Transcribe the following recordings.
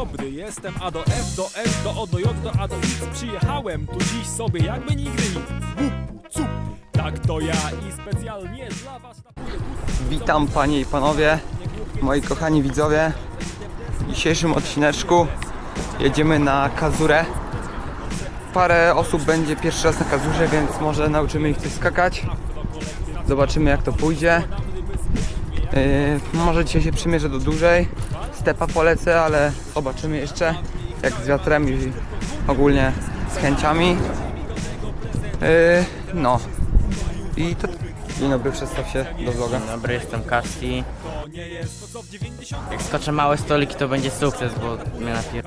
dobry jestem A do F, do S, do O, do J, do A, do X Przyjechałem tu dziś sobie jakby nigdy nic Łupu, cup, tak to ja i specjalnie dla was Witam panie i panowie, moi kochani widzowie. W dzisiejszym odcineczku jedziemy na Kazurę. Parę osób będzie pierwszy raz na Kazurze, więc może nauczymy ich coś skakać. Zobaczymy jak to pójdzie. Yy, może dzisiaj się przymierzę do dłużej. Stepa polecę, ale zobaczymy jeszcze jak z wiatrem i ogólnie z chęciami. Yy, no. I to... Dzień dobry, przedstaw się do vloga. Dzień dobry, jestem Kasti. Jak skoczę małe stoliki, to będzie sukces, bo mnie napier...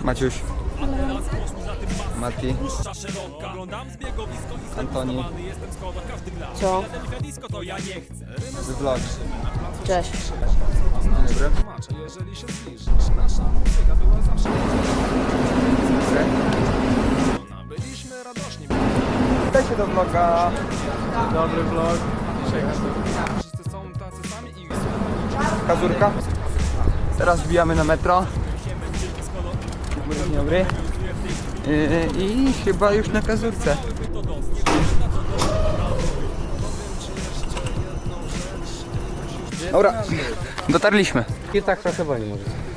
Maciuś, teraz głosu za tym masą Mati, Puszcza szeroka Oglądam zbiegowisko i Antoni. Co? Philadelphia disco to ja nie chcę Rymy vlog. Cześć. tłumaczę, jeżeli się zbliżysz Nasza muzyka była zawsze Byliśmy radośni Dajcie do vloga. Dobry vlog Wszyscy są tacy sami i Kazurka. Teraz wbijamy na metro. Dzień dobry. Yy, I chyba już na Kazurce. Dobra, dotarliśmy. I tak trochę woli może.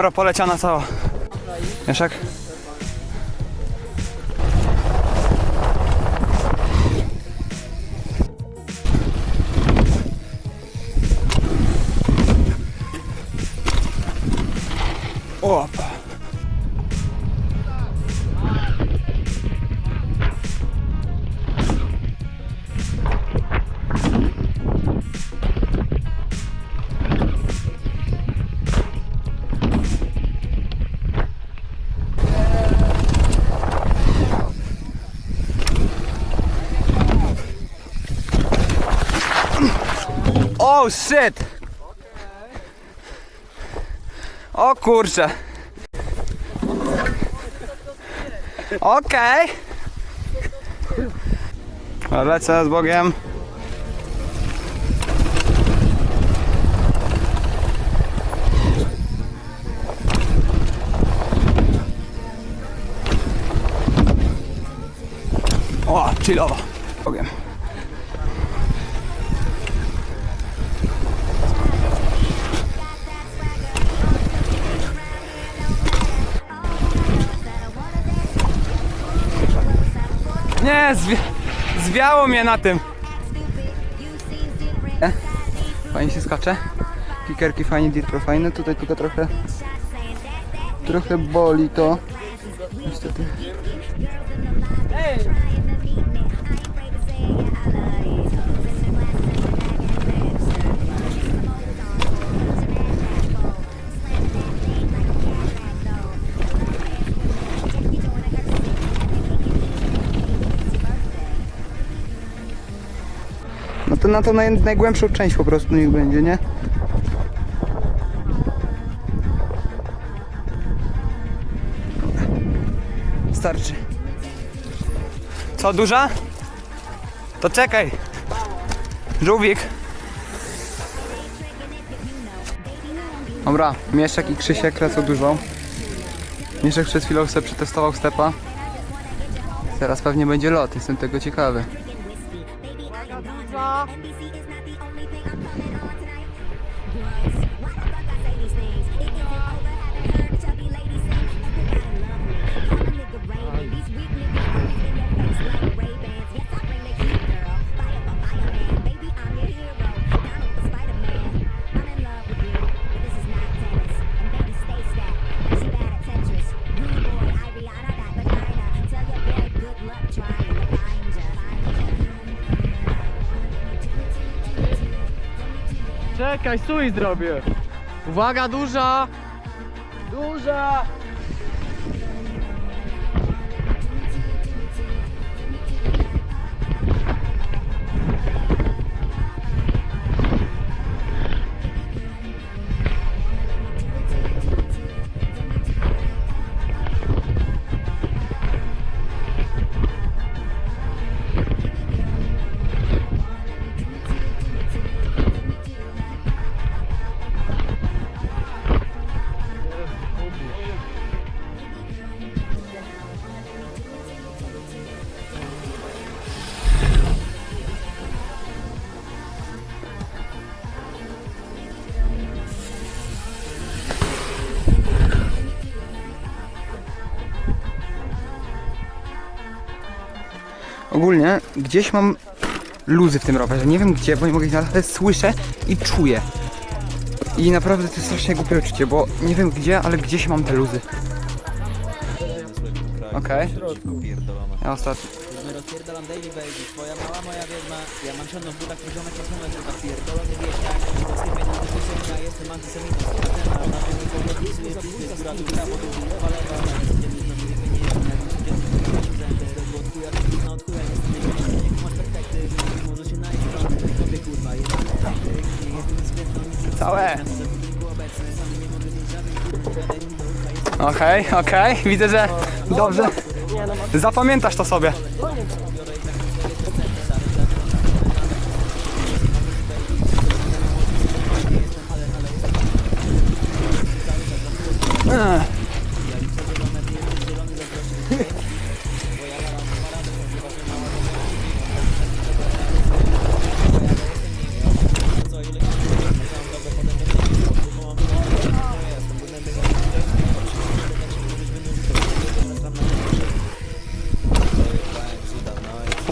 Dobra, poleciana cała. Mieszak? Opa. Oh shit! O kurczę. Okej. Okay. Lecę z Bogiem. O, chillowo. Bogiem. Nie, zwi zwiało mnie na tym. E? Fajnie się skacze. Kikerki fajnie, dirtro fajne. Tutaj tylko trochę trochę boli to. Niestety. No na to naj, najgłębszą część po prostu niech będzie, nie? Starczy. Co, duża? To czekaj. Żółwik. Dobra, Mieszek i Krzysiek lecą dużą. Mieszek przed chwilą sobie przetestował stepa. Teraz pewnie będzie lot, jestem tego ciekawy. Czekaj, stój zrobię. Uwaga, duża! Duża! Ogólnie gdzieś mam luzy w tym rowerze. Nie wiem gdzie, bo nie mogę ich znaleźć, ale słyszę i czuję. I naprawdę to jest strasznie głupie uczucie, bo nie wiem gdzie, ale gdzieś mam te luzy. Okej. Ja ostatni. My rozpierdalam daily baby, twoja mała moja wiedźma Ja mam w butach tak pierdolony wieśniak Polskie pieniądze do kieszenia, jestem antysemitą Na tym góra lewa lewa Okej, okej. Widzę, że dobrze. Zapamiętasz to sobie. Ech.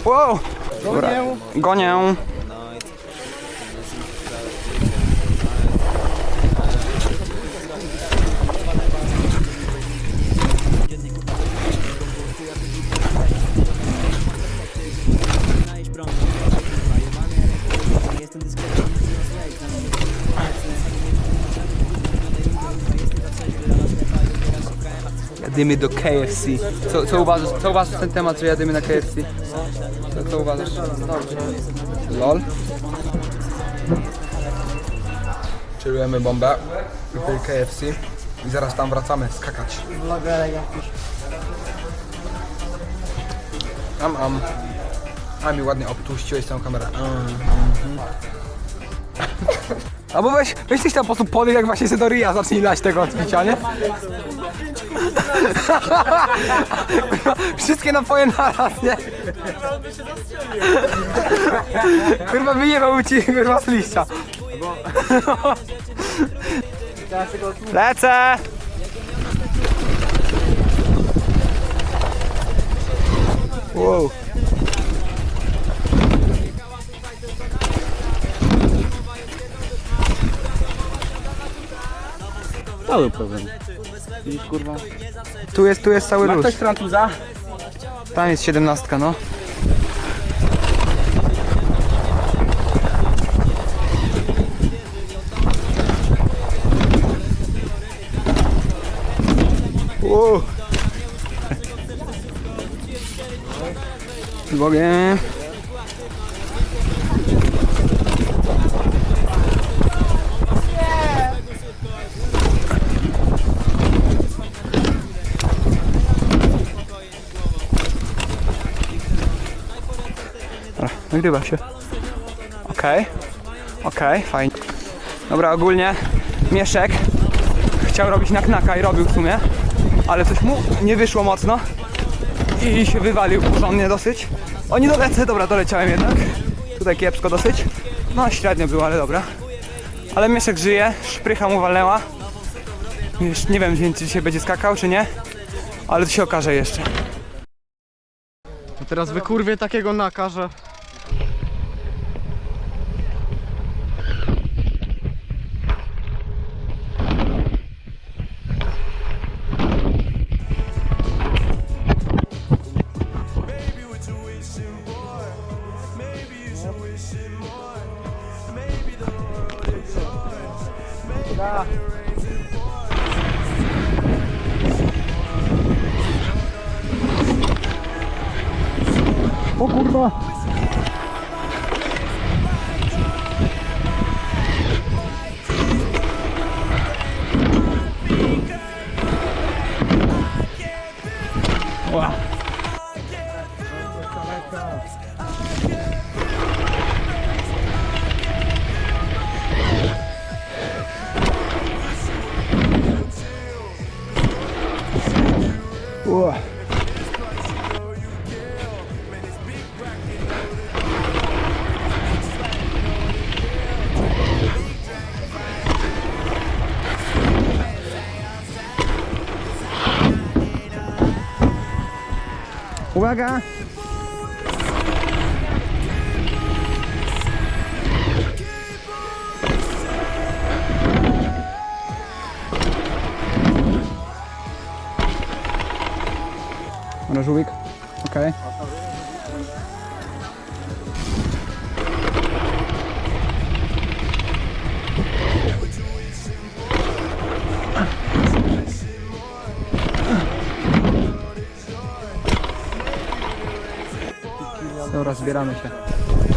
A chcesz Jadymy do KFC. Co, co, uważasz, co uważasz na ten temat, że jadymy na KFC? Co, co uważasz? LOL? Czujemy bombę tej KFC i zaraz tam wracamy skakać. Am, am. A mi ładnie obtuściłeś tą kamerę. Albo weź, weź coś tam po prostu powiedz, jak właśnie sobie do ryja zacznij lać tego odbicia, nie? Wszystkie napoje naraz, nie? Kurwa wyjebał ci kurwa z liścia. Lecę! Wow. Cały problem. Widzisz kurwa? Tu jest, tu jest cały Ma luz. ktoś Francuza? Tam jest siedemnastka, no. Wow. Mogę. Nagrywa się. Okej, okej, fajnie. Dobra, ogólnie Mieszek chciał robić na knaka i robił w sumie, ale coś mu nie wyszło mocno i się wywalił porządnie dosyć. O, nie dolecę, dobra, doleciałem jednak. Tutaj kiepsko dosyć. No, średnio było, ale dobra. Ale Mieszek żyje, szprycha mu walnęła. Już nie wiem, czy dzisiaj będzie skakał, czy nie, ale to się okaże jeszcze. Teraz wykurwię takiego naka, że... Ła. Uwaga! Żółwik. Okej. Dobra, zbieramy się.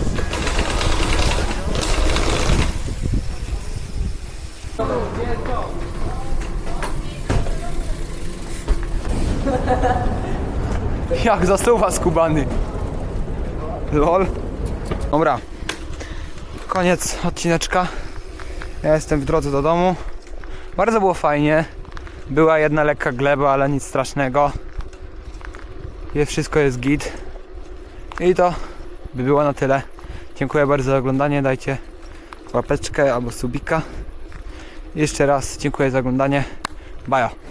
Jak zasuwa skubany. Lol. Dobra. Koniec odcineczka. Ja jestem w drodze do domu. Bardzo było fajnie. Była jedna lekka gleba, ale nic strasznego. Jest, wszystko jest git. I to by było na tyle. Dziękuję bardzo za oglądanie. Dajcie łapeczkę albo subika. Jeszcze raz dziękuję za oglądanie. Bajo.